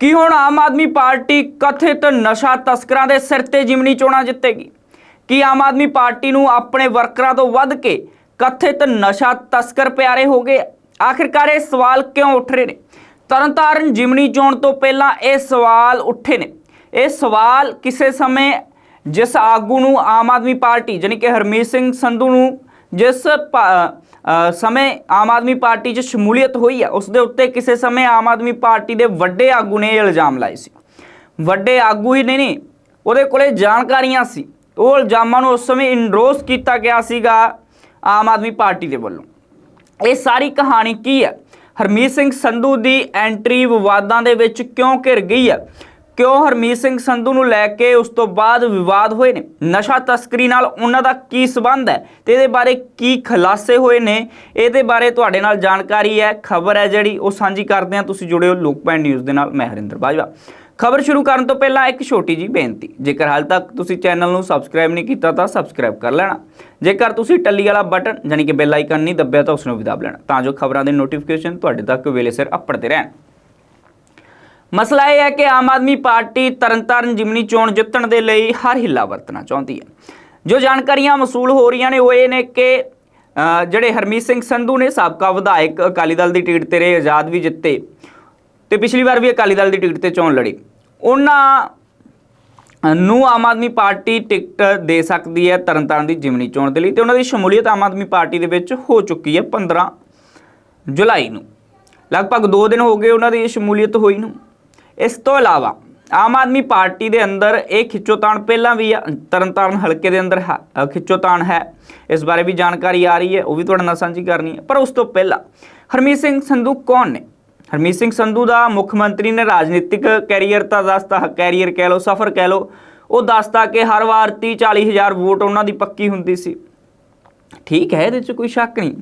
ਕੀ ਹੁਣ ਆਮ ਆਦਮੀ ਪਾਰਟੀ ਕਥਿਤ ਨਸ਼ਾ ਤਸਕਰਾਂ ਦੇ ਸਿਰ ਤੇ ਜਿਮਨੀ ਚੋਣਾਂ ਜਿੱਤੇਗੀ? ਕੀ ਆਮ ਆਦਮੀ ਪਾਰਟੀ ਨੂੰ ਆਪਣੇ ਵਰਕਰਾਂ ਤੋਂ ਵੱਧ ਕੇ ਕਥਿਤ ਨਸ਼ਾ ਤਸਕਰ ਪਿਆਰੇ ਹੋ ਗਏ? ਆਖਿਰਕਾਰ ਇਹ ਸਵਾਲ ਕਿਉਂ ਉੱਠ ਰਹੇ ਨੇ? ਤਰਨਤਾਰਨ ਜਿਮਨੀ ਚੋਣ ਤੋਂ ਪਹਿਲਾਂ ਇਹ ਸਵਾਲ ਉੱਠੇ ਨੇ। ਇਹ ਸਵਾਲ ਕਿਸੇ ਸਮੇਂ ਜਿਸ ਆਗੂ ਨੂੰ ਆਮ ਆਦਮੀ ਪਾਰਟੀ, ਜਾਣੀ ਕਿ ਹਰਮੀਤ ਸਿੰਘ ਸੰਧੂ ਨੂੰ, ਜਿਸ ਸਮੇਂ ਆਮ ਆਦਮੀ ਪਾਰਟੀ 'ਚ ਸ਼ਮੂਲੀਅਤ ਹੋਈ ਹੈ ਉਸ ਦੇ ਉੱਤੇ ਕਿਸੇ ਸਮੇਂ ਆਮ ਆਦਮੀ ਪਾਰਟੀ ਦੇ ਵੱਡੇ ਆਗੂ ਨੇ ਇਹ ਇਲਜ਼ਾਮ ਲਾਏ ਸੀ। ਵੱਡੇ ਆਗੂ ਹੀ ਨਹੀਂ ਨਹੀਂ ਉਹਦੇ ਕੋਲੇ ਜਾਣਕਾਰੀਆਂ ਸੀ। ਉਹ ਇਲਜ਼ਾਮਾਂ ਨੂੰ ਉਸ ਸਮੇਂ ਇਨਰੋਸ ਕੀਤਾ ਗਿਆ ਸੀਗਾ ਆਮ ਆਦਮੀ ਪਾਰਟੀ ਦੇ ਵੱਲੋਂ। ਇਹ ਸਾਰੀ ਕਹਾਣੀ ਕੀ ਹੈ ਹਰਮੀਤ ਸਿੰਘ ਸੰਧੂ ਦੀ ਐਂਟਰੀ ਵਿਵਾਦਾਂ ਦੇ ਵਿੱਚ ਕਿਉਂ ਘਿਰ ਗਈ ਹੈ ਕਿਉਂ ਹਰਮੀਤ ਸਿੰਘ ਸੰਧੂ ਨੂੰ ਲੈ ਕੇ ਉਸ ਤੋਂ ਬਾਅਦ ਵਿਵਾਦ ਹੋਏ ਨੇ? ਨਸ਼ਾ ਤਸਕਰੀ ਨਾਲ ਉਹਨਾਂ ਦਾ ਕੀ ਸਬੰਧ ਹੈ? ਤੇ ਇਹਦੇ ਬਾਰੇ ਕੀ ਖੁਲਾਸੇ ਹੋਏ ਨੇ? ਇਹਦੇ ਬਾਰੇ ਤੁਹਾਡੇ ਨਾਲ ਜਾਣਕਾਰੀ ਹੈ, ਖਬਰ ਹੈ ਜਿਹੜੀ। ਉਹ ਸਾਂਝੀ ਕਰਦੇ ਹਾਂ। ਤੁਸੀਂ ਜੁੜੇ ਹੋ ਲੋਕਪੈਨ ਨਿਊਜ਼ ਦੇ ਨਾਲ। ਮੈਂ ਹਰਿੰਦਰ ਬਾਜਵਾ। ਖਬਰ ਸ਼ੁਰੂ ਕਰਨ ਤੋਂ ਪਹਿਲਾਂ ਇੱਕ ਛੋਟੀ ਜੀ ਬੇਨਤੀ। ਜੇਕਰ ਹਾਲ ਤੱਕ ਤੁਸੀਂ ਚੈਨਲ ਨੂੰ ਸਬਸਕ੍ਰਾਈਬ ਨਹੀਂ ਕੀਤਾ, ਤਾਂ ਸਬਸਕ੍ਰਾਈਬ ਕਰ ਲੈਣਾ। ਜੇਕਰ ਤੁਸੀਂ ਟੱਲੀ ਵਾਲਾ ਬਟਨ, ਯਾਨੀ ਕਿ ਬੈਲ ਆਈਕਨ ਨਹੀਂ ਦੱਬਿਆ, ਤਾਂ ਉਸ ਨੂੰ ਵੀ ਦਬ ਲੈਣਾ। ਤਾਂ ਜੋ ਖਬਰਾਂ ਦੇ ਨੋਟੀਫਿਕੇਸ਼ਨ ਤੁਹਾਡੇ ਤੱਕ ਵੇਲੇ ਸਿਰ ਅੱਪੜਦੇ ਰਹਿਣ। ਮਸਲਾ ਇਹ ਹੈ ਕਿ ਆਮ ਆਦਮੀ ਪਾਰਟੀ ਤਰਨਤਾਰਨ ਜਿਮਨੀ ਚੋਣ ਜਿੱਤਣ ਦੇ ਲਈ ਹਰ ਹਿੱਲਾ ਵਰਤਣਾ ਚਾਹੁੰਦੀ ਹੈ। ਜੋ ਜਾਣਕਾਰੀਆਂ ਮਸੂਲ ਹੋ ਰਹੀਆਂ ਨੇ ਉਹ ਇਹ ਨੇ ਕਿ ਜਿਹੜੇ ਹਰਮੀਤ ਸਿੰਘ ਸੰਧੂ ਨੇ ਸਾਬਕਾ ਵਿਧਾਇਕ ਅਕਾਲੀ ਦਲ ਦੀ ਟਿਕਟ ਤੇ ਰਹੇ, ਆਜ਼ਾਦ ਵੀ ਜਿੱਤੇ ਤੇ ਪਿਛਲੀ ਵਾਰ ਵੀ ਅਕਾਲੀ ਦਲ ਦੀ ਟਿਕਟ ਤੇ ਚੋਣ ਲੜੀ। ਉਹਨਾਂ ਨੂੰ ਆਮ ਆਦਮੀ ਪਾਰਟੀ ਟਿਕਟ ਦੇ ਸਕਦੀ ਹੈ ਤਰਨਤਾਰਨ ਦੀ ਜਿਮਨੀ ਚੋਣ ਦੇ ਲਈ ਤੇ ਉਹਨਾਂ ਦੀ ਸ਼ਮੂਲੀਅਤ ਆਮ ਆਦਮੀ ਪਾਰਟੀ ਦੇ ਵਿੱਚ ਹੋ ਚੁੱਕੀ ਹੈ 15 ਜੁਲਾਈ ਨੂੰ। ਲਗਭਗ 2 ਦਿਨ ਹੋ ਗਏ ਉਹਨਾਂ ਦੀ ਸ਼ਮੂਲੀਅਤ ਹੋਈ ਨੂੰ। ਇਸ ਤੋਂ ਇਲਾਵਾ ਆਮ ਆਦਮੀ ਪਾਰਟੀ ਦੇ ਅੰਦਰ ਇਹ ਖਿੱਚੋਤਾਣ ਪਹਿਲਾਂ ਵੀ ਆ, ਤਰਨਤਾਰਨ ਹਲਕੇ ਦੇ ਅੰਦਰ ਹੈ- ਖਿੱਚੋਤਾਣ ਹੈ। ਇਸ ਬਾਰੇ ਵੀ ਜਾਣਕਾਰੀ ਆ ਰਹੀ ਹੈ, ਉਹ ਵੀ ਤੁਹਾਡੇ ਨਾਲ ਸਾਂਝੀ ਕਰਨੀ ਹੈ। ਪਰ ਉਸ ਤੋਂ ਪਹਿਲਾਂ ਹਰਮੀਤ ਸਿੰਘ ਸੰਧੂ ਕੌਣ ਨੇ? ਹਰਮੀਤ ਸਿੰਘ ਸੰਧੂ ਦਾ ਮੁੱਖ ਮੰਤਰੀ ਨੇ ਰਾਜਨੀਤਿਕ ਕੈਰੀਅਰ ਤਾਂ ਦੱਸਤਾ ਕੈਰੀਅਰ ਕਹਿ ਲਓ, ਸਫ਼ਰ ਕਹਿ ਲਓ। ਉਹ ਦੱਸਤਾ ਕਿ ਹਰ ਵਾਰ 30 40 ਹਜ਼ਾਰ ਵੋਟ ਉਹਨਾਂ ਦੀ ਪੱਕੀ ਹੁੰਦੀ ਸੀ। ਠੀਕ ਹੈ, ਇਹਦੇ 'ਚ ਕੋਈ ਸ਼ੱਕ ਨਹੀਂ।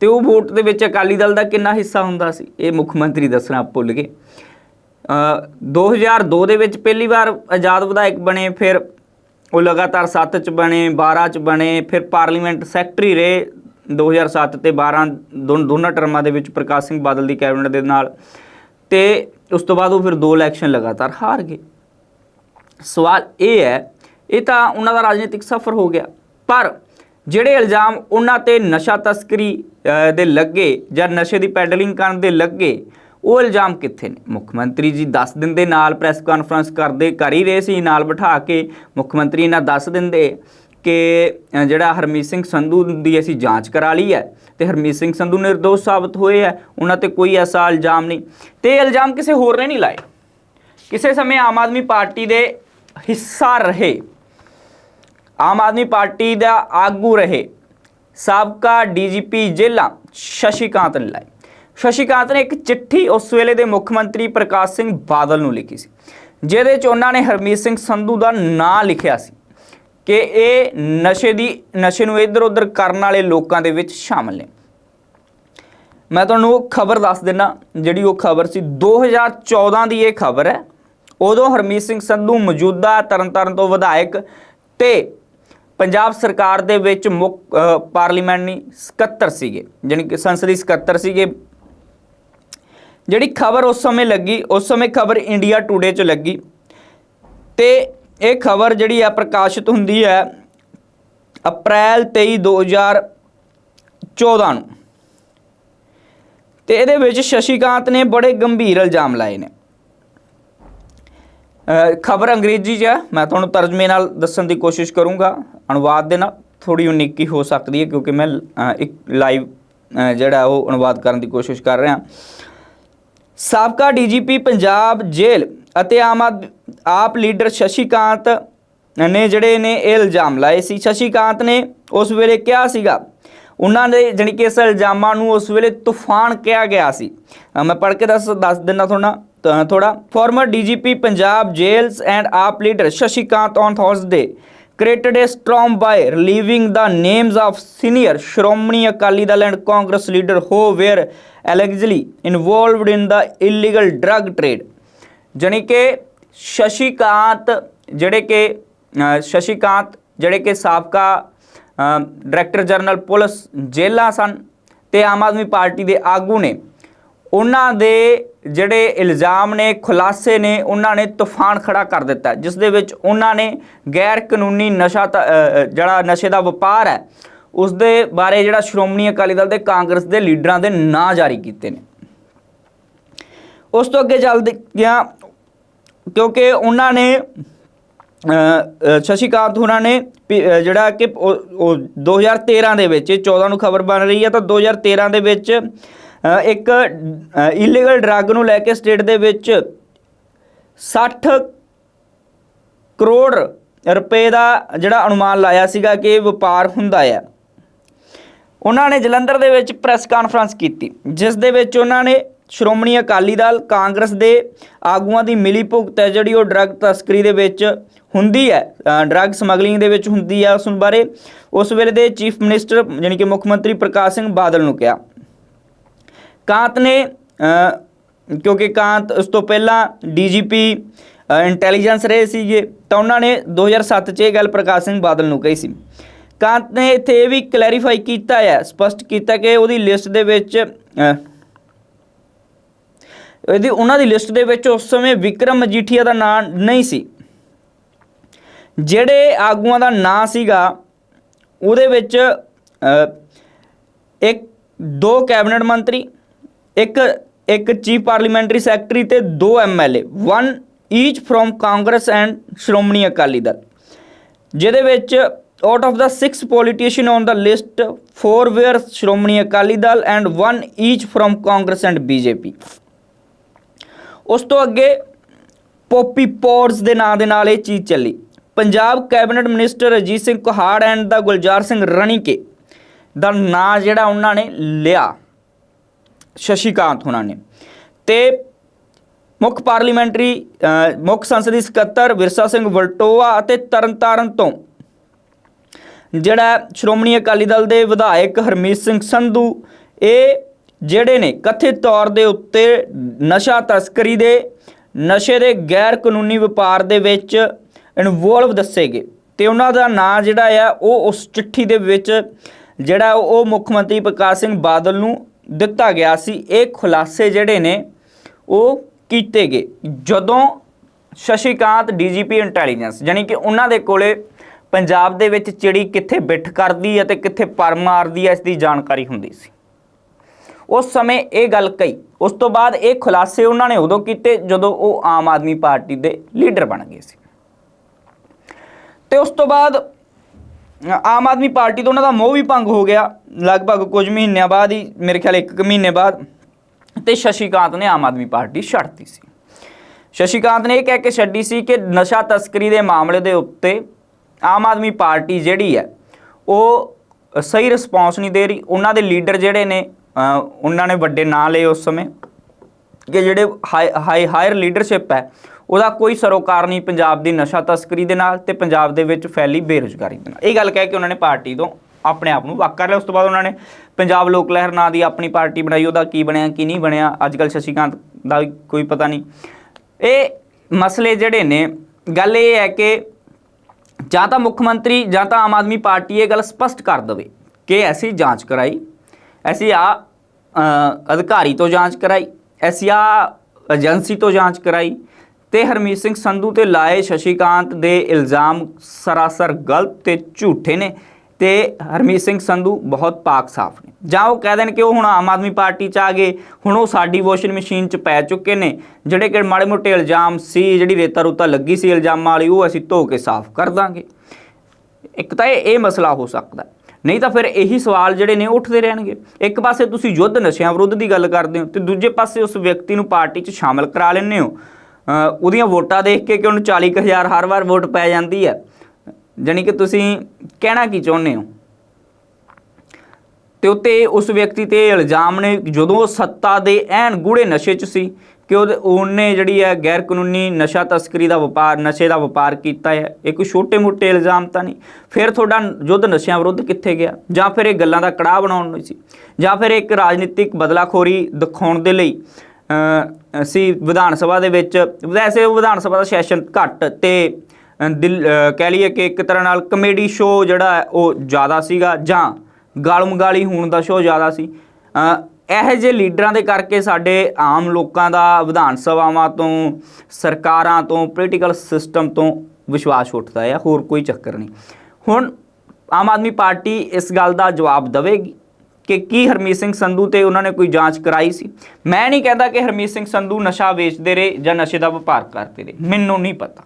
ਤੇ ਉਹ ਵੋਟ ਦੇ ਵਿੱਚ ਅਕਾਲੀ ਦਲ ਦਾ ਕਿੰਨਾ ਹਿੱਸਾ ਹੁੰਦਾ ਸੀ, ਇਹ ਮੁੱਖ ਮੰਤਰੀ ਦੱਸਣਾ ਭੁੱਲ ਗਏ। 2002 ਦੇ ਵਿੱਚ ਪਹਿਲੀ ਵਾਰ ਆਜ਼ਾਦ ਵਿਧਾਇਕ ਬਣੇ, ਫਿਰ ਉਹ ਲਗਾਤਾਰ 7 ਚ ਬਣੇ 12 ਚ ਬਣੇ, ਫਿਰ ਪਾਰਲੀਮੈਂਟ ਸੈਕਟਰੀ ਰਹੇ 2007 ਤੇ 12 ਦੋਨ- ਦੋਨਾਂ ਟਰਮਾਂ ਦੇ ਵਿੱਚ ਪ੍ਰਕਾਸ਼ ਸਿੰਘ ਬਾਦਲ ਦੀ ਕੈਬਨਿਟ ਦੇ ਨਾਲ ਤੇ ਉਸ ਤੋਂ ਬਾਅਦ ਉਹ ਫਿਰ ਦੋ ਇਲੈਕਸ਼ਨ ਲਗਾਤਾਰ ਹਾਰ ਗਏ। ਸਵਾਲ ਇਹ ਹੈ, ਇਹ ਤਾਂ ਉਹਨਾਂ ਦਾ ਰਾਜਨੀਤਿਕ ਸਫਰ ਹੋ ਗਿਆ, ਪਰ ਜਿਹੜੇ ਇਲਜ਼ਾਮ ਉਹਨਾਂ ਤੇ ਨਸ਼ਾ ਤਸਕਰੀ ਦੇ ਲੱਗੇ ਜਾਂ ਨਸ਼ੇ ਦੀ ਪੈਡਲਿੰਗ ਕਰਨ ਦੇ ਲੱਗੇ ਉਹ ਇਲਜ਼ਾਮ ਕਿੱਥੇ ਨੇ? ਮੁੱਖ ਮੰਤਰੀ ਜੀ ਦੱਸ ਦਿੰਦੇ, ਨਾਲ ਪ੍ਰੈਸ ਕਾਨਫਰੰਸ ਕਰਦੇ, ਕਰ ਹੀ ਰਹੇ ਸੀ, ਨਾਲ ਬਿਠਾ ਕੇ ਮੁੱਖ ਮੰਤਰੀ ਨਾਲ ਦੱਸ ਦਿੰਦੇ ਕਿ ਜਿਹੜਾ ਹਰਮੀਤ ਸਿੰਘ ਸੰਧੂ ਦੀ ਅਸੀਂ ਜਾਂਚ ਕਰਾ ਲਈ ਹੈ ਤੇ ਹਰਮੀਤ ਸਿੰਘ ਸੰਧੂ ਨਿਰਦੋਸ਼ ਸਾਬਤ ਹੋਏ ਹੈ, ਉਹਨਾਂ ਤੇ ਕੋਈ ਐਸਾ ਇਲਜ਼ਾਮ ਨਹੀਂ। ਤੇ ਇਹ ਇਲਜ਼ਾਮ ਕਿਸੇ ਹੋਰ ਨੇ ਨਹੀਂ ਲਾਏ। ਕਿਸੇ ਸਮੇਂ ਆਮ ਆਦਮੀ ਪਾਰਟੀ ਦੇ ਹਿੱਸਾ ਰਹੇ, ਆਮ ਆਦਮੀ ਪਾਰਟੀ ਦਾ ਆਗੂ ਰਹੇ, ਸਾਬਕਾ ਡੀਜੀਪੀ ਜੇਲਾਂ ਸ਼ਸ਼ੀਕਾਂਤ ਨੇ ਲਾਈ ਸ਼ਸ਼ੀਕਾਂਤ ਨੇ ਇੱਕ ਚਿੱਠੀ ਉਸ ਵੇਲੇ ਦੇ ਮੁੱਖ ਮੰਤਰੀ ਪ੍ਰਕਾਸ਼ ਸਿੰਘ ਬਾਦਲ ਨੂੰ ਲਿਖੀ ਸੀ ਜਿਹਦੇ 'ਚ ਉਹਨਾਂ ਨੇ ਹਰਮੀਤ ਸਿੰਘ ਸੰਧੂ ਦਾ ਨਾਂ ਲਿਖਿਆ ਸੀ ਕਿ ਇਹ ਨਸ਼ੇ ਦੀ ਨਸ਼ੇ ਨੂੰ ਇੱਧਰ ਉੱਧਰ ਕਰਨ ਵਾਲੇ ਲੋਕਾਂ ਦੇ ਵਿੱਚ ਸ਼ਾਮਲ ਨੇ। ਮੈਂ ਤੁਹਾਨੂੰ ਖਬਰ ਦੱਸ ਦਿੰਨਾ ਜਿਹੜੀ ਉਹ ਖਬਰ ਸੀ 2014 ਦੀ ਇਹ ਖਬਰ ਹੈ। ਉਦੋਂ ਹਰਮੀਤ ਸਿੰਘ ਸੰਧੂ ਮੌਜੂਦਾ ਤਰਨਤਾਰਨ ਤੋਂ ਵਿਧਾਇਕ ਤੇ ਪੰਜਾਬ ਸਰਕਾਰ ਦੇ ਵਿੱਚ ਮੁੱਖ ਅ, ਪਾਰਲੀਮੈਂਟਰੀ ਸਕੱਤਰ ਸੀਗੇ ਜਾਣੀ ਕਿ ਸੰਸਦੀ ਸਕੱਤਰ ਸੀਗੇ। ਜਿਹੜੀ ਖਬਰ ਉਸ ਸਮੇਂ ਲੱਗੀ, ਉਸ ਸਮੇਂ ਖਬਰ ਇੰਡੀਆ ਟੂਡੇ 'ਚ ਲੱਗੀ। ਤੇ ਇਹ ਖਬਰ ਜਿਹੜੀ ਆ ਪ੍ਰਕਾਸ਼ਿਤ ਹੁੰਦੀ ਹੈ ਅਪ੍ਰੈਲ 23 2014 ਨੂੰ। ਤੇ ਇਹਦੇ ਵਿੱਚ ਸ਼ਸ਼ੀਕਾਂਤ ਨੇ ਬੜੇ ਗੰਭੀਰ ਇਲਜ਼ਾਮ ਲਾਏ ਨੇ। ਖਬਰ ਅੰਗਰੇਜ਼ੀ 'ਚ ਹੈ ਮੈਂ ਤੁਹਾਨੂੰ ਤਰਜਮੇ ਨਾਲ ਦੱਸਣ ਦੀ ਕੋਸ਼ਿਸ਼ ਕਰੂੰਗਾ। ਅਨੁਵਾਦ ਦੇ ਨਾਲ ਥੋੜੀ ਉਨੀਕੀ ਹੋ ਸਕਦੀ ਹੈ, ਕਿਉਂਕਿ ਮੈਂ ਇੱਕ ਲਾਈਵ ਜਿਹੜਾ ਉਹ ਅਨੁਵਾਦ ਕਰਨ ਦੀ ਕੋਸ਼ਿਸ਼ ਕਰ ਰਿਹਾ। ਸਾਬਕਾ ਡੀਜੀਪੀ ਪੰਜਾਬ ਜੇਲ੍ਹ ਅਤੇ ਆਮ ਆਦ- ਆਪ ਲੀਡਰ ਸ਼ਸ਼ੀਕਾਂਤ ਨੇ ਜਿਹੜੇ ਨੇ ਇਹ ਇਲਜ਼ਾਮ ਲਾਏ ਸੀ। ਸ਼ਸ਼ੀਕਾਂਤ ਨੇ ਉਸ ਵੇਲੇ ਕਿਹਾ ਸੀਗਾ, ਉਹਨਾਂ ਦੇ ਜਾਣੀ ਕਿ ਇਸ ਇਲਜ਼ਾਮਾਂ ਨੂੰ ਉਸ ਵੇਲੇ ਤੂਫਾਨ ਕਿਹਾ ਗਿਆ ਸੀ। ਮੈਂ ਪੜ੍ਹ ਕੇ ਦੱਸ ਦੱਸ ਦਿੰਦਾ ਥੋੜਾ ਥੋੜਾ former DGP Punjab jails and AAP leader Shashikant on Thursday created a storm by relieving the names of senior Shromani Akali Dal and Congress leader who were allegedly involved in the illegal drug trade ਜਾਣੀ ਕਿ ਸ਼ਸ਼ੀਕਾਂਤ ਜਿਹੜੇ ਕਿ ਅ, ਸ਼ਸ਼ੀਕਾਂਤ ਜਿਹੜੇ ਕਿ ਸਾਬਕਾ director general police ਜੇਲ੍ਹਾਂ ਸਨ ਤੇ ਆਮ ਆਦਮੀ party ਦੇ ਆਗੂ ਨੇ ਉਹਨਾਂ ਦੇ ਜਿਹੜੇ ਇਲਜ਼ਾਮ ਨੇ ਖੁਲਾਸੇ ਨੇ ਉਹਨਾਂ ਨੇ ਤੂਫਾਨ ਖੜਾ ਕਰ ਦਿੱਤਾ ਜਿਸ ਦੇ ਵਿੱਚ ਉਹਨਾਂ ਨੇ ਗੈਰ ਕਾਨੂੰਨੀ ਨਸ਼ਾ ਤ- ਜਿਹੜਾ ਨਸ਼ੇ ਦਾ ਵਪਾਰ ਹੈ ਉਸ ਦੇ ਬਾਰੇ ਜਿਹੜਾ ਸ਼੍ਰੋਮਣੀ ਅਕਾਲੀ ਦਲ ਦੇ ਕਾਂਗਰਸ ਦੇ ਲੀਡਰਾਂ ਦੇ ਨਾਂ ਜਾਰੀ ਕੀਤੇ ਨੇ। ਉਸ ਤੋਂ ਅੱਗੇ ਚੱਲਦੇ ਗਿਆ ਕਿਉਂਕਿ ਉਹਨਾਂ ਨੇ ਅ, ਅ, ਸ਼ਸ਼ੀਕਾਂਤ ਹੋਰਾਂ ਨੇ ਪੀ- ਜਿਹੜਾ ਕਿ ਉਹ- ਉਹ 2013 ਦੇ ਵਿੱਚ ਇਹ 14 ਨੂੰ ਖਬਰ ਬਣ ਰਹੀ ਹੈ ਤਾਂ 2013 ਦੇ ਵਿੱਚ ਇੱਕ ਇਲੀਗਲ ਡਰੱਗ ਨੂੰ ਲੈ ਕੇ ਸਟੇਟ ਦੇ ਵਿੱਚ 60 ਕਰੋੜ ਰੁਪਏ ਦਾ ਜਿਹੜਾ ਅਨੁਮਾਨ ਲਾਇਆ ਸੀਗਾ ਕਿ ਵਪਾਰ ਹੁੰਦਾ ਹੈ ਉਹਨਾਂ ਨੇ ਜਲੰਧਰ ਦੇ ਵਿੱਚ ਪ੍ਰੈਸ ਕਾਨਫਰੰਸ ਕੀਤੀ, ਜਿਸ ਦੇ ਵਿੱਚ ਉਹਨਾਂ ਨੇ ਸ਼੍ਰੋਮਣੀ ਅਕਾਲੀ ਦਲ ਕਾਂਗਰਸ ਦੇ ਆਗੂਆਂ ਦੀ ਮਿਲੀ ਭੁਗਤ ਹੈ, ਜਿਹੜੀ ਉਹ ਡਰੱਗ ਤਸਕਰੀ ਦੇ ਵਿੱਚ ਹੁੰਦੀ ਹੈ ਡਰੱਗ ਸਮਗਲਿੰਗ ਦੇ ਵਿੱਚ ਹੁੰਦੀ ਹੈ ਉਸ ਬਾਰੇ। ਉਸ ਵੇਲੇ ਦੇ ਚੀਫ ਮਿਨਿਸਟਰ ਯਾਨੀ ਕਿ ਮੁੱਖ ਮੰਤਰੀ ਪ੍ਰਕਾਸ਼ ਸਿੰਘ ਬਾਦਲ ਨੂੰ ਕਿਹਾ। ਕਾਂਤ ਨੇ ਕਿਉਂਕਿ ਕਾਂਤ ਉਸ ਤੋਂ ਪਹਿਲਾਂ ਡੀਜੀਪੀ ਇੰਟੈਲੀਜੈਂਸ ਰਹੇ ਸੀਗੇ, ਤਾਂ ਉਹਨਾਂ ਨੇ 2007 ਚ ਇਹ ਗੱਲ ਪ੍ਰਕਾਸ਼ ਸਿੰਘ ਬਾਦਲ ਨੂੰ ਕਹੀ ਸੀ। ਕਾਂਤ ਨੇ ਇੱਥੇ ਇਹ ਵੀ ਕਲੈਰੀਫਾਈ ਕੀਤਾ ਹੈ, ਸਪਸ਼ਟ ਕੀਤਾ ਕਿ ਉਹਦੀ ਲਿਸਟ ਦੇ ਵਿੱਚ ਇਹਦੀ ਉਹਨਾਂ ਦੀ ਲਿਸਟ ਦੇ ਵਿੱਚ ਉਸ ਸਮੇਂ ਵਿਕਰਮ ਮਜੀਠੀਆ ਦਾ ਨਾਂ ਨਹੀਂ ਸੀ। ਜਿਹੜੇ ਆਗੂਆਂ ਦਾ ਨਾਂ ਸੀਗਾ, ਉਹਦੇ ਵਿੱਚ ਇੱਕ ਦੋ ਕੈਬਨਿਟ ਮੰਤਰੀ ਇੱਕ ਇੱਕ ਚੀਫ ਪਾਰਲੀਮੈਂਟਰੀ ਸੈਕਟਰੀ ਤੇ ਦੋ MLA one each from Congress and Shiromani Akali Dal. ਜਿਹਦੇ ਵਿੱਚ out of the 6 politician on the list 4 were Shiromani Akali Dal and one each from Congress and BJP ਉਸ ਤੋਂ ਅੱਗੇ ਪੋਪੀ ਪੋਰਸ ਦੇ ਨਾਂ ਦੇ ਨਾਲ ਇਹ ਚੀਜ਼ ਚੱਲੀ। Punjab cabinet minister Ajit Singh Kohar and the Gulzar Singh Ranike ਦਾ ਨਾਂ ਜਿਹੜਾ ਉਹਨਾਂ ਨੇ ਲਿਆ। ਸ਼ਸ਼ੀਕਾਂਤ ਹੋਣਾ ਨੇ। ਤੇ ਮੁੱਖ ਪਾਰਲੀਮੈਂਟਰੀ ਮੁੱਖ ਸੰਸਦੀ ਸਕੱਤਰ ਵਿਰਸਾ ਸਿੰਘ ਵਲਟੋਆ ਅਤੇ ਤਰਨਤਾਰਨ ਤੋਂ ਜਿਹੜਾ ਸ਼੍ਰੋਮਣੀ ਅਕਾਲੀ ਦਲ ਦੇ ਵਿਧਾਇਕ ਹਰਮੀਤ ਸਿੰਘ ਸੰਧੂ, ਇਹ ਜਿਹੜੇ ਨੇ ਕਥਿਤ ਤੌਰ ਦੇ ਉੱਤੇ ਨਸ਼ਾ ਤਸਕਰੀ ਦੇ, ਨਸ਼ੇ ਦੇ ਗੈਰ ਕਾਨੂੰਨੀ ਵਪਾਰ ਦੇ ਵਿੱਚ ਇਨਵੋਲਵ ਦੱਸੇ ਗਏ। ਤੇ ਉਹਨਾਂ ਦਾ ਨਾਂ ਜਿਹੜਾ ਆ, ਉਹ ਉਸ ਚਿੱਠੀ ਦੇ ਵਿੱਚ ਜਿਹੜਾ ਉਹ ਮੁੱਖ ਮੰਤਰੀ ਪ੍ਰਕਾਸ਼ ਸਿੰਘ ਬਾਦਲ ਨੂੰ ਦਿੱਤਾ ਗਿਆ ਸੀ। ਇਹ ਖੁਲਾਸੇ ਜਿਹੜੇ ਨੇ, ਉਹ ਕੀਤੇ ਗਏ ਜਦੋਂ ਸ਼ਸ਼ੀਕਾਂਤ ਡੀਜੀਪੀ ਇੰਟੈਲੀਜੈਂਸ ਯਾਨੀ ਕਿ ਉਹਨਾਂ ਦੇ ਕੋਲੇ ਪੰਜਾਬ ਦੇ ਵਿੱਚ ਚਿੜੀ ਕਿੱਥੇ ਬਿੱਠ ਕਰਦੀ ਹੈ ਤੇ ਕਿੱਥੇ ਪਰ ਮਾਰਦੀ ਹੈ, ਇਸ ਦੀ ਜਾਣਕਾਰੀ ਹੁੰਦੀ ਸੀ। ਉਸ ਸਮੇਂ ਇਹ ਗੱਲ ਕਹੀ। ਉਸ ਤੋਂ ਬਾਅਦ ਇਹ ਖੁਲਾਸੇ ਉਹਨਾਂ ਨੇ ਉਦੋਂ ਕੀਤੇ ਜਦੋਂ ਉਹ ਆਮ ਆਦਮੀ ਪਾਰਟੀ ਦੇ ਲੀਡਰ ਬਣ ਗਏ ਸੀ। ਤੇ ਉਸ ਤੋਂ ਬਾਅਦ ਆਮ ਆਦਮੀ ਪਾਰਟੀ ਤੋਂ ਉਹਨਾਂ ਦਾ ਮੋਹ ਵੀ ਭੰਗ ਹੋ ਗਿਆ। ਲਗਭਗ ਕੁਝ ਮਹੀਨਿਆਂ ਬਾਅਦ ਹੀ, ਮੇਰੇ ਖਿਆਲ ਇੱਕ ਕੁ ਮਹੀਨੇ ਬਾਅਦ, ਤੇ ਸ਼ਸ਼ੀਕਾਂਤ ਨੇ ਆਮ ਆਦਮੀ ਪਾਰਟੀ ਛੱਡਤੀ ਸੀ। ਸ਼ਸ਼ੀਕਾਂਤ ਨੇ ਇਹ ਕਹਿ ਕੇ ਛੱਡੀ ਸੀ ਕਿ ਨਸ਼ਾ ਤਸਕਰੀ ਦੇ ਮਾਮਲੇ ਦੇ ਉੱਤੇ ਆਮ ਆਦਮੀ ਪਾਰਟੀ ਜਿਹੜੀ ਹੈ, ਉਹ ਸਹੀ ਰਿਸਪੌਂਸ ਨਹੀਂ ਦੇ ਰਹੀ। ਉਹਨਾਂ ਦੇ ਲੀਡਰ ਜਿਹੜੇ ਨੇ ਉਹਨਾਂ ਨੇ ਵੱਡੇ ਨਾਂ ਲਏ ਉਸ ਸਮੇਂ, ਕਿ ਜਿਹੜੇ ਹਾਈ ਹਾਇਰ ਲੀਡਰਸ਼ਿਪ ਹੈ ਉਹਦਾ ਕੋਈ ਸਰੋਕਾਰ ਨਹੀਂ ਪੰਜਾਬ ਦੀ ਨਸ਼ਾ ਤਸਕਰੀ ਦੇ ਨਾਲ ਤੇ ਪੰਜਾਬ ਦੇ ਵਿੱਚ ਫੈਲੀ ਬੇਰੁਜ਼ਗਾਰੀ ਦੇ ਨਾਲ। ਇਹ ਗੱਲ ਕਹਿ ਕੇ ਉਹਨਾਂ ਨੇ ਪਾਰਟੀ ਤੋਂ ਆਪਣੇ ਆਪ ਨੂੰ ਵੱਖ ਕਰ ਲਿਆ। ਉਸ ਤੋਂ ਬਾਅਦ ਉਹਨਾਂ ਨੇ ਪੰਜਾਬ ਲੋਕ ਲਹਿਰ ਨਾਂ ਦੀ ਆਪਣੀ ਪਾਰਟੀ ਬਣਾਈ। ਉਹਦਾ ਕੀ ਬਣਿਆ, ਕੀ ਨਹੀਂ ਬਣਿਆ? ਅੱਜ ਕੱਲ ਸ਼ਸ਼ੀਕਾਂਤ ਦਾ ਕੋਈ ਪਤਾ ਨਹੀਂ। ਇਹ ਮਸਲੇ ਜਿਹੜੇ ਨੇ, ਗੱਲ ਇਹ ਹੈ ਕਿ ਜਾਂ ਤਾਂ ਮੁੱਖ ਮੰਤਰੀ ਜਾਂ ਤਾਂ ਆਮ ਆਦਮੀ ਪਾਰਟੀ ਇਹ ਗੱਲ ਸਪਸ਼ਟ ਕਰ ਦੇਵੇ ਕਿ ਐਸੀ ਜਾਂਚ ਕਰਾਈ, ਐਸੀ ਆ ਅਧਿਕਾਰੀ ਤੋਂ ਜਾਂਚ ਕਰਾਈ, ਐਸੀ ਆ, ਏਜੰਸੀ ਤੋਂ ਜਾਂਚ ਕਰਾਈ ਤੇ ਹਰਮੀਤ ਸਿੰਘ ਸੰਧੂ ਤੇ ਲਾਏ ਸ਼ਸ਼ੀਕਾਂਤ ਦੇ ਇਲਜ਼ਾਮ ਸਰਾਸਰ ਗਲਤ ਤੇ ਝੂਠੇ ਨੇ ਤੇ ਹਰਮੀਤ ਸਿੰਘ ਸੰਧੂ ਬਹੁਤ ਪਾਕ ਸਾਫ਼ ਨੇ। ਜਾਂ ਉਹ ਕਹਿ ਦੇਣ ਕਿ ਉਹ ਹੁਣ ਆਮ ਆਦਮੀ ਪਾਰਟੀ ਚ ਆ ਗਏ, ਹੁਣ ਉਹ ਸਾਡੀ ਵਾਸ਼ਿੰਗ ਮਸ਼ੀਨ ਚ ਪੈ ਚੁੱਕੇ ਨੇ, ਜਿਹੜੇ ਕਿ ਮਾੜੇ ਮੋਟੇ ਇਲਜ਼ਾਮ ਸੀ, ਜਿਹੜੀ ਰੇਤਾ ਰੂਤਾ ਲੱਗੀ ਸੀ ਇਲਜ਼ਾਮਾਂ ਵਾਲੀ, ਉਹ ਅਸੀਂ ਧੋ ਕੇ ਸਾਫ਼ ਕਰ ਦਾਂਗੇ। ਇੱਕ ਤਾਂ ਇਹ ਮਸਲਾ ਹੋ ਸਕਦਾ। ਨਹੀਂ ਤਾਂ ਫਿਰ ਇਹੀ ਸਵਾਲ ਜਿਹੜੇ ਨੇ ਉਹ ਉੱਠਦੇ ਰਹਿਣਗੇ। ਇੱਕ ਪਾਸੇ ਤੁਸੀਂ ਯੁੱਧ ਨਸ਼ਿਆਂ ਵਿਰੁੱਧ ਦੀ ਗੱਲ ਕਰਦੇ ਹੋ ਤੇ ਦੂਜੇ ਪਾਸੇ ਉਸ ਵਿਅਕਤੀ ਨੂੰ ਪਾਰਟੀ 'ਚ ਸ਼ਾਮਲ ਕਰਾ ਲੈਂਦੇ ਹੋ। ਉਹਦੀਆਂ ਵੋਟਾਂ ਦੇਖ ਕੇ ਕਿ ਉਹਨੂੰ 40000 ਹਰ ਵਾਰ ਵੋਟ ਪੈ ਜਾਂਦੀ ਹੈ। ਜਾਣੀ ਕਿ ਤੁਸੀਂ ਕਹਿਣਾ ਕੀ ਚਾਹੁੰਦੇ ਹੋ? ਤੇ ਉੱਤੇ ਉਸ ਵਿਅਕਤੀ ਤੇ ਇਲਜ਼ਾਮ ਨੇ ਜਦੋਂ ਸੱਤਾ ਦੇ ਐਨ ਗੂੜੇ ਨਸ਼ੇ 'ਚ ਸੀ ਕਿ ਉਹਦੇ ਉਹਨੇ ਜਿਹੜੀ ਹੈ ਗੈਰ ਕਾਨੂੰਨੀ ਨਸ਼ਾ ਤਸਕਰੀ ਦਾ ਵਪਾਰ, ਨਸ਼ੇ ਦਾ ਵਪਾਰ ਕੀਤਾ ਹੈ, ਇਹ ਕੋਈ ਛੋਟੇ-ਮੋਟੇ ਇਲਜ਼ਾਮ ਤਾਂ ਨਹੀਂ। ਫਿਰ ਤੁਹਾਡਾ ਯੁੱਧ ਨਸ਼ਿਆਂ ਵਿਰੁੱਧ ਕਿੱਥੇ ਗਿਆ? ਜਾਂ ਫਿਰ ਇਹ ਗੱਲਾਂ ਦਾ ਕੜਾਹ ਬਣਾਉਣ ਨੂੰ ਸੀ? ਜਾਂ ਫਿਰ ਇੱਕ ਰਾਜਨੀਤਿਕ ਬਦਲਾਖੋਰੀ ਦਿਖਾਉਣ ਦੇ ਲਈ ਸੀ ਵਿਧਾਨ ਸਭਾ ਦੇ ਵਿੱਚ, ਵੈਸੇ ਵਿਧਾਨ ਸਭਾ ਦਾ ਸੈਸ਼ਨ ਘੱਟ ਤੇ ਦਿਲ ਕਹਿ ਲਈਏ ਕਿ ਇੱਕ ਤਰ੍ਹਾਂ ਨਾਲ ਕਮੇਡੀ ਸ਼ੋਅ ਜਿਹੜਾ ਉਹ ਜ਼ਿਆਦਾ ਸੀਗਾ ਜਾਂ ਗਾਲਮ ਗਾਲੀ ਹੋਣ ਦਾ ਸ਼ੋਅ ਜ਼ਿਆਦਾ ਸੀ। ਇਹੋ ਜਿਹੇ ਲੀਡਰਾਂ ਦੇ ਕਰਕੇ ਸਾਡੇ ਆਮ ਲੋਕਾਂ ਦਾ ਵਿਧਾਨ ਸਭਾਵਾਂ ਤੋਂ, ਸਰਕਾਰਾਂ ਤੋਂ ਪੋਲੀਟੀਕਲ ਸਿਸਟਮ ਤੋਂ ਵਿਸ਼ਵਾਸ ਉੱਠਦਾ ਹੈ ਹੋਰ ਕੋਈ ਚੱਕਰ ਨਹੀਂ। ਹੁਣ ਆਮ ਆਦਮੀ ਪਾਰਟੀ ਇਸ ਗੱਲ ਦਾ ਜਵਾਬ ਦੇਵੇਗੀ। ਕਿ ਕੀ ਹਰਮੀਤ ਸਿੰਘ ਸੰਧੂ ਤੇ ਉਹਨਾਂ ਨੇ ਕੋਈ ਜਾਂਚ ਕਰਾਈ ਸੀ? ਮੈਂ ਨਹੀਂ ਕਹਿੰਦਾ ਕਿ ਹਰਮੀਤ ਸਿੰਘ ਸੰਧੂ ਨਸ਼ਾ ਵੇਚਦੇ ਰਹੇ ਜਾਂ ਨਸ਼ੇ ਦਾ ਵਪਾਰ ਕਰਦੇ ਰਹੇ, ਮੈਨੂੰ ਨਹੀਂ ਪਤਾ।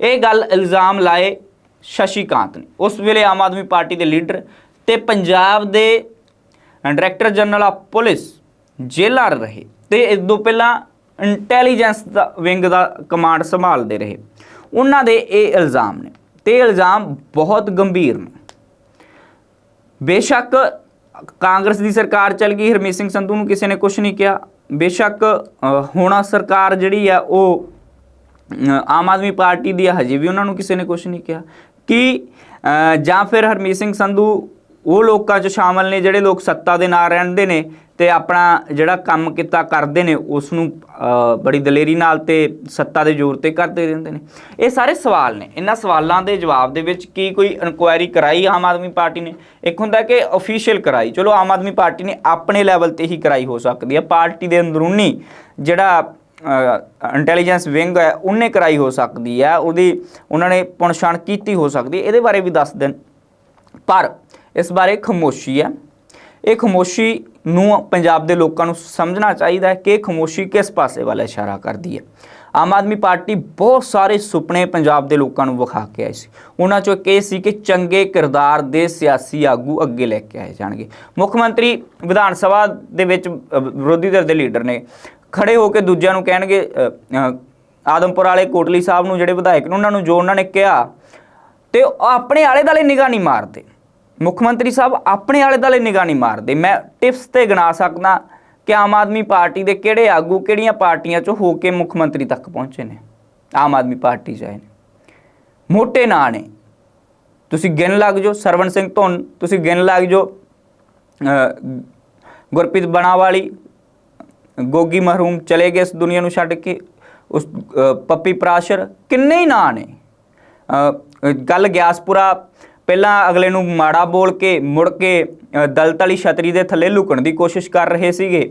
ਇਹ ਗੱਲ ਇਲਜ਼ਾਮ ਲਾਏ ਸ਼ਸ਼ੀਕਾਂਤ ਨੇ। ਉਸ ਵੇਲੇ ਆਮ ਆਦਮੀ ਪਾਰਟੀ ਦੇ ਲੀਡਰ ਤੇ ਪੰਜਾਬ ਦੇ director general of police jailer ਰਹੇ ਤੇ ਇਸ ਤੋਂ ਪਹਿਲਾਂ ਇੰਟੈਲੀਜੈਂਸ ਦਾ ਵਿੰਗ ਦਾ ਕਮਾਂਡ ਸੰਭਾਲਦੇ ਰਹੇ। ਉਹਨਾਂ ਦੇ ਇਹ ਇਲਜ਼ਾਮ ਨੇ। ਤੇ ਇਲਜ਼ਾਮ ਬਹੁਤ ਗੰਭੀਰ ਨੇ। ਬੇਸ਼ੱਕ ਕਾਂਗਰਸ ਦੀ ਸਰਕਾਰ ਚੱਲ ਗਈ ਹਰਮੀਤ ਸਿੰਘ ਸੰਧੂ ਨੂੰ ਕਿਸੇ ਨੇ ਕੁਝ ਨਹੀਂ ਕਿਹਾ। ਬੇਸ਼ੱਕ ਅ, ਹੁਣ ਸਰਕਾਰ ਜਿਹੜੀ ਆ ਉਹ ਆਮ ਆਦਮੀ ਪਾਰਟੀ ਦੀ ਆ, ਹਜੇ ਵੀ ਉਹਨਾਂ ਨੂੰ ਕਿਸੇ ਨੇ ਕੁਝ ਨਹੀਂ ਕਿਹਾ। ਕਿ ਜਾਂ ਫਿਰ ਹਰਮੀਤ ਸਿੰਘ ਸੰਧੂ ਉਹ ਲੋਕਾਂ 'ਚ ਸ਼ਾਮਲ ਨੇ ਜਿਹੜੇ ਲੋਕ ਸੱਤਾ ਦੇ ਨਾਲ ਰਹਿੰਦੇ ਨੇ ਤੇ ਆਪਣਾ ਜਿਹੜਾ ਕੰਮ ਕੀਤਾ ਕਰਦੇ ਨੇ ਉਸ ਨੂੰ ਬੜੀ ਦਲੇਰੀ ਨਾਲ ਤੇ ਸੱਤਾ ਦੇ ਜ਼ੋਰ ਤੇ ਕਰਦੇ ਰਹਿੰਦੇ ਨੇ। ਇਹ ਸਾਰੇ ਸਵਾਲ ਨੇ। ਇਹਨਾਂ ਸਵਾਲਾਂ ਦੇ ਜਵਾਬ ਦੇ ਵਿੱਚ ਕੀ ਕੋਈ ਇਨਕੁਆਇਰੀ ਕਰਾਈ ਆਮ ਆਦਮੀ ਪਾਰਟੀ ਨੇ? ਇੱਕ ਹੁੰਦਾ ਕਿ ਅਫੀਸ਼ੀਅਲ ਕਰਾਈ। ਚਲੋ, ਆਮ ਆਦਮੀ ਪਾਰਟੀ ਨੇ ਆਪਣੇ ਲੈਵਲ ਤੇ ਹੀ ਕਰਾਈ ਹੋ ਸਕਦੀ ਹੈ। ਪਾਰਟੀ ਦੇ ਅੰਦਰੂਨੀ ਜਿਹੜਾ ਇੰਟੈਲੀਜੈਂਸ ਵਿੰਗ ਹੈ, ਉਹਨੇ ਕਰਾਈ ਹੋ ਸਕਦੀ ਹੈ। ਉਹਦੀ, ਉਹਨਾਂ ਨੇ ਪਣਛਾਣ ਕੀਤੀ ਹੋ ਸਕਦੀ ਹੈ। ਇਹਦੇ ਬਾਰੇ ਵੀ ਦੱਸ ਦੇਣ। ਪਰ ਇਸ ਬਾਰੇ ਖਾਮੋਸ਼ੀ ਹੈ। ਇਹ ਖਮੋਸ਼ੀ ਨੂੰ ਪੰਜਾਬ ਦੇ ਲੋਕਾਂ ਨੂੰ ਸਮਝਣਾ ਚਾਹੀਦਾ ਹੈ ਕਿ ਇਹ ਖਮੋਸ਼ੀ ਕਿਸ ਪਾਸੇ ਵੱਲ ਇਸ਼ਾਰਾ ਕਰਦੀ ਹੈ। ਆਮ ਆਦਮੀ ਪਾਰਟੀ ਬਹੁਤ ਸਾਰੇ ਸੁਪਨੇ ਪੰਜਾਬ ਦੇ ਲੋਕਾਂ ਨੂੰ ਵਿਖਾ ਕੇ ਆਈ ਸੀ। ਉਹਨਾਂ ਚੋਂ ਇੱਕ ਇਹ ਸੀ ਕਿ ਚੰਗੇ ਕਿਰਦਾਰ ਦੇ ਸਿਆਸੀ ਆਗੂ ਅੱਗੇ ਲੈ ਕੇ ਆਏ ਜਾਣਗੇ। ਮੁੱਖ ਮੰਤਰੀ ਵਿਧਾਨ ਸਭਾ ਦੇ ਵਿੱਚ ਵਿਰੋਧੀ ਧਿਰ ਦੇ ਲੀਡਰ ਨੇ ਖੜੇ ਹੋ ਕੇ ਦੂਜਿਆਂ ਨੂੰ ਕਹਿਣਗੇ ਆਦਮਪੁਰ ਵਾਲੇ ਕੋਟਲੀ ਸਾਹਿਬ ਨੂੰ, ਜਿਹੜੇ ਵਿਧਾਇਕ ਨੇ, ਉਹਨਾਂ ਨੂੰ ਜੋ ਉਹਨਾਂ ਨੇ ਕਿਹਾ, ਤੇ ਉਹ ਆਪਣੇ ਆਲੇ ਦਾਲੇ ਨਿਗਾਹ ਨਹੀਂ ਮਾਰਦੇ। ਮੁੱਖ ਮੰਤਰੀ ਸਾਹਿਬ ਆਪਣੇ ਆਲੇ ਦਾਲੇ ਨਿਗਾਹ ਨਹੀਂ ਮਾਰਦੇ। ਮੈਂ ਟਿਪਸ ਤੇ ਗਿਣਾ ਸਕਦਾ ਕਿ ਆਮ ਆਦਮੀ ਪਾਰਟੀ ਦੇ ਕਿਹੜੇ ਆਗੂ ਕਿਹੜੀਆਂ ਪਾਰਟੀਆਂ ਚੋਂ ਹੋ ਕੇ ਮੁੱਖ ਮੰਤਰੀ ਤੱਕ ਪਹੁੰਚੇ ਨੇ। ਆਮ ਆਦਮੀ ਪਾਰਟੀ 'ਚ ਆਏ ਨੇ। ਮੋਟੇ ਨਾਂ ਨੇ। ਤੁਸੀਂ ਗਿਣ ਲੱਗ ਜਾਓ ਸਰਵਣ ਸਿੰਘ ਧੁੰਨ ਤੁਸੀਂ ਗਿਣ ਲੱਗ ਜਾਓ ਗੁਰਪ੍ਰੀਤ ਬਣਾਵਾਲੀ ਗੋਗੀ ਮਹਰੂਮ ਚਲੇ ਗਏ ਇਸ ਦੁਨੀਆ ਨੂੰ ਛੱਡ ਕੇ ਉਸ ਪੱਪੀ ਪ੍ਰਾਸ਼ਰ ਕਿੰਨੇ ਹੀ ਨਾਂ ਨੇ। ਅ, ਗੱਲ ਗਿਆਸਪੁਰਾ ਪਹਿਲਾਂ ਅਗਲੇ ਨੂੰ ਮਾੜਾ ਬੋਲ ਕੇ ਮੁੜ ਕੇ ਦਲਤ ਵਾਲੀ ਛਤਰੀ ਦੇ ਥੱਲੇ ਲੁਕਣ ਦੀ ਕੋਸ਼ਿਸ਼ ਕਰ ਰਹੇ ਸੀਗੇ।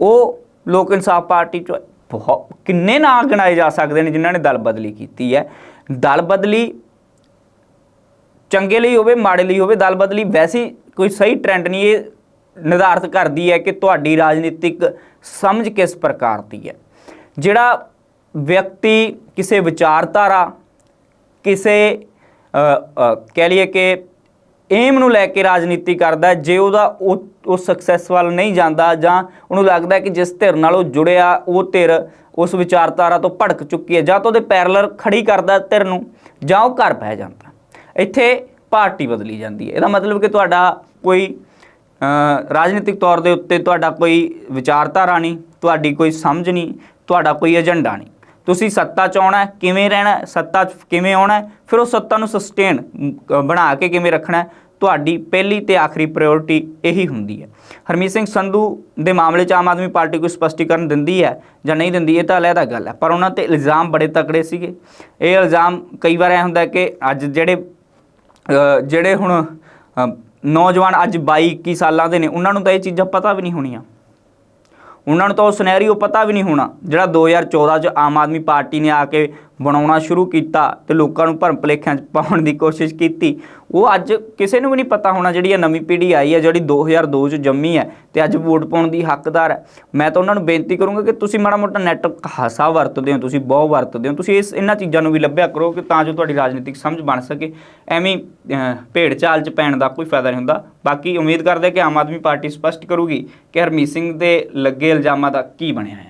ਉਹ ਲੋਕ ਇਨਸਾਫ ਪਾਰਟੀ ਚ ਬਹੁਤ ਕਿੰਨੇ ਨਾਂ ਗਿਣਾਏ ਜਾ ਸਕਦੇ ਨੇ ਜਿਨ੍ਹਾਂ ਨੇ ਦਲ ਬਦਲੀ ਕੀਤੀ ਹੈ। ਦਲ ਬਦਲੀ ਚੰਗੇ ਲਈ ਹੋਵੇ, ਮਾੜੇ ਲਈ ਹੋਵੇ, ਦਲ ਬਦਲੀ ਵੈਸੀ ਕੋਈ ਸਹੀ ਟ੍ਰੈਂਡ ਨਹੀਂ, ਇਹ ਨਿਰਧਾਰਤ ਕਰਦੀ ਹੈ ਕਿ ਤੁਹਾਡੀ ਰਾਜਨੀਤਿਕ ਸਮਝ ਕਿਸ ਪ੍ਰਕਾਰ ਦੀ ਹੈ। ਜਿਹੜਾ ਵਿਅਕਤੀ, ਕਿਸੇ ਵਿਚਾਰਧਾਰਾ, ਕਿਸੇ ਕਹਿ ਲਈਏ ਕਿ ਏਮ ਨੂੰ ਲੈ ਕੇ ਰਾਜਨੀਤੀ ਕਰਦਾ, ਜੇ ਉਹਦਾ ਉਹ ਉਹ ਸਕਸੈਸ ਵੱਲ ਨਹੀਂ ਜਾਂਦਾ ਜਾਂ ਉਹਨੂੰ ਲੱਗਦਾ ਕਿ ਜਿਸ ਧਿਰ ਨਾਲ ਉਹ ਜੁੜਿਆ, ਉਹ ਧਿਰ ਉਸ ਵਿਚਾਰਧਾਰਾ ਤੋਂ ਭੜਕ ਚੁੱਕੀ ਹੈ, ਜਾਂ ਤਾਂ ਉਹਦੇ ਪੈਰਲਰ ਖੜੀ ਕਰਦਾ ਧਿਰ ਨੂੰ, ਜਾਂ ਉਹ ਘਰ ਪੈ ਜਾਂਦਾ। ਇੱਥੇ ਪਾਰਟੀ ਬਦਲੀ ਜਾਂਦੀ ਹੈ। ਇਹਦਾ ਮਤਲਬ ਕਿ ਤੁਹਾਡਾ ਕੋਈ ਰਾਜਨੀਤਿਕ ਤੌਰ ਦੇ ਉੱਤੇ ਤੁਹਾਡਾ ਕੋਈ ਵਿਚਾਰਧਾਰਾ ਨਹੀਂ, ਤੁਹਾਡੀ ਕੋਈ ਸਮਝ ਨਹੀਂ, ਤੁਹਾਡਾ ਕੋਈ ਏਜੰਡਾ ਨਹੀਂ। ਤੁਸੀਂ ਸੱਤਾ 'ਚ ਆਉਣਾ ਕਿਵੇਂ ਰਹਿਣਾ ਸੱਤਾ 'ਚ ਕਿਵੇਂ ਆਉਣਾ ਫਿਰ ਉਹ ਸੱਤਾ ਨੂੰ ਸਸਟੇਨ ਬਣਾ ਕੇ ਕਿਵੇਂ ਰੱਖਣਾ ਤੁਹਾਡੀ ਪਹਿਲੀ ਤੇ ਆਖਰੀ ਪ੍ਰਾਇੋਰਟੀ ਇਹੀ ਹੁੰਦੀ ਹੈ। ਹਰਮੀਤ ਸਿੰਘ ਸੰਧੂ ਦੇ ਮਾਮਲੇ 'ਚ ਆਮ ਆਦਮੀ ਪਾਰਟੀ ਕੋਈ ਸਪਸ਼ਟੀਕਰਨ ਦਿੰਦੀ ਹੈ ਜਾਂ ਨਹੀਂ ਦਿੰਦੀ, ਇਹ ਤਾਂ ਅਲੱਗਾ ਗੱਲ ਹੈ, ਪਰ ਉਹਨਾਂ ਤੇ ਇਲਜ਼ਾਮ ਬੜੇ ਤਕੜੇ ਸੀਗੇ। ਇਹ ਇਲਜ਼ਾਮ ਕਈ ਵਾਰ ਇਹ ਹੁੰਦਾ ਕਿ ਅੱਜ ਜਿਹੜੇ ਜਿਹੜੇ ਹੁਣ ਨੌਜਵਾਨ ਅੱਜ 22 21 ਸਾਲਾਂ ਦੇ ਨੇ, ਉਹਨਾਂ ਨੂੰ ਤਾਂ ਇਹ ਚੀਜ਼ਾਂ ਪਤਾ ਵੀ ਨਹੀਂ ਹੋਣੀਆਂ। ਉਹਨਾਂ ਨੂੰ ਤਾਂ ਉਹ ਸਿਨੈਰੀਓ ਪਤਾ ਵੀ ਨਹੀਂ ਹੋਣਾ, ਜਿਹੜਾ 2014 ਚ ਆਮ ਆਦਮੀ ਪਾਰਟੀ ਨੇ ਆ ਕੇ ਬਣਾਉਣਾ ਸ਼ੁਰੂ ਕੀਤਾ ਤੇ ਲੋਕਾਂ ਨੂੰ ਭਰਮ ਭੁਲੇਖਿਆਂ ਚ ਪਾਉਣ ਦੀ ਕੋਸ਼ਿਸ਼ ਕੀਤੀ। ਉਹ ਅੱਜ ਕਿਸੇ ਨੂੰ ਵੀ ਨਹੀਂ ਪਤਾ ਹੋਣਾ ਜਿਹੜੀ ਇਹ ਨਵੀਂ ਪੀੜ੍ਹੀ ਆਈ ਹੈ, ਜਿਹੜੀ 2002 ਚ ਜੰਮੀ ਹੈ ਤੇ ਅੱਜ ਵੋਟ ਪਾਉਣ ਦੀ ਹੱਕਦਾਰ ਹੈ। ਮੈਂ ਤਾਂ ਉਹਨਾਂ ਨੂੰ ਬੇਨਤੀ ਕਰੂੰਗਾ ਕਿ ਤੁਸੀਂ ਮਾੜਾ ਮੋਟਾ ਨੈਟ ਹਾਸਾ ਵਰਤਦੇ ਹੋ, ਤੁਸੀਂ ਬਹੁਤ ਵਰਤਦੇ ਹੋ, ਤੁਸੀਂ ਇਸ ਇਹਨਾਂ ਚੀਜ਼ਾਂ ਨੂੰ ਵੀ ਲੱਭਿਆ ਕਰੋ ਕਿ ਤਾਂ ਜੋ ਤੁਹਾਡੀ ਰਾਜਨੀਤਿਕ ਸਮਝ ਬਣ ਸਕੇ। ਐਵੇਂ ਭੇੜ ਚਾਲ ਚ ਪੈਣ ਦਾ ਕੋਈ ਫਾਇਦਾ ਨਹੀਂ ਹੁੰਦਾ। ਬਾਕੀ ਉਮੀਦ ਕਰਦੇ ਕਿ ਆਮ ਆਦਮੀ ਪਾਰਟੀ ਸਪਸ਼ਟ ਕਰੂਗੀ ਕਿ ਹਰਮੀਤ ਸਿੰਘ ਦੇ ਲੱਗੇ ਇਲਜ਼ਾਮਾਂ ਦਾ ਕੀ ਬਣਿਆ ਹੈ।